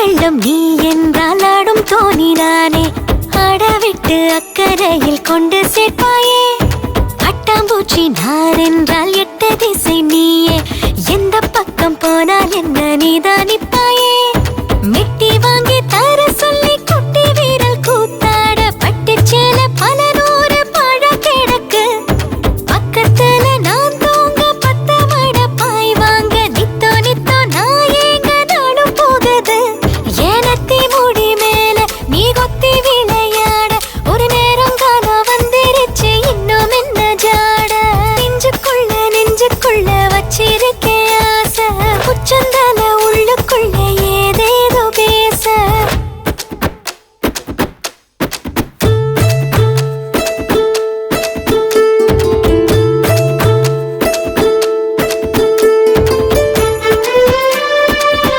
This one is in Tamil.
வெள்ளம் நீ என்றால் ஆடும் தோணினானே. ஆடவிட்டு அக்கறையில் கொண்டு சேர்ப்பாயே. பட்டாம்பூச்சி நார் என்றால் எட்ட திசை நீயே. எந்த பக்கம் போனால் என்ன நீதானி